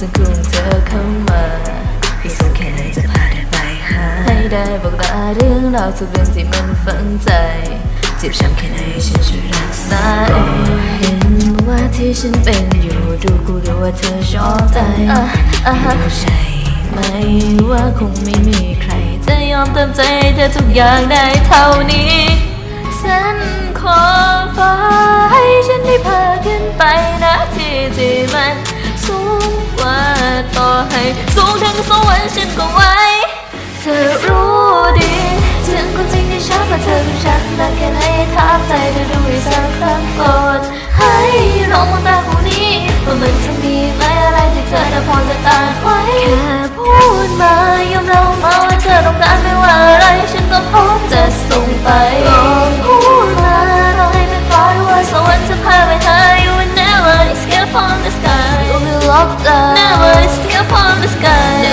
จนกรุงเธอเข้ามาอีกสักแค่ไหนจะพาเธอไปหาให้ได้บอกลาเรื่องราวทุกเรื่องที่มันฝังใจจ็บช้ำแค่ไหนฉันช่วยรักษาเองเห็นว่าที่ฉันเป็นอยู่ดูกูรู้ว่าเธอชอบใจรู้ใช่ไหมว่าคงไม่มีใคร จะยอมเติมใจเธอทุกอย่างได้เท่านี้ งถึงสวรรค์ฉันก็ไหวเธอรู้ดี ถึงความจริงที่ฉันมาเธอกับฉันได้แค่ไหนถามใจเธอดูอีกสักครั้งก่อนให้ลองมองตาคู่นี้ว่ามันจะมีไหมอะไรที่เธอจะพอจะต้านไว้ แค่พูดมายอมรับมาว่าเธอต้องการไม่ว่าอะไร ฉันก็พร้อมจะส่งไปลองพูดมาลองให้เป็นฟ้าหรือว่าสวรรค์จะพาไปหา you will never escape from the sky you will lock down never escape from the sky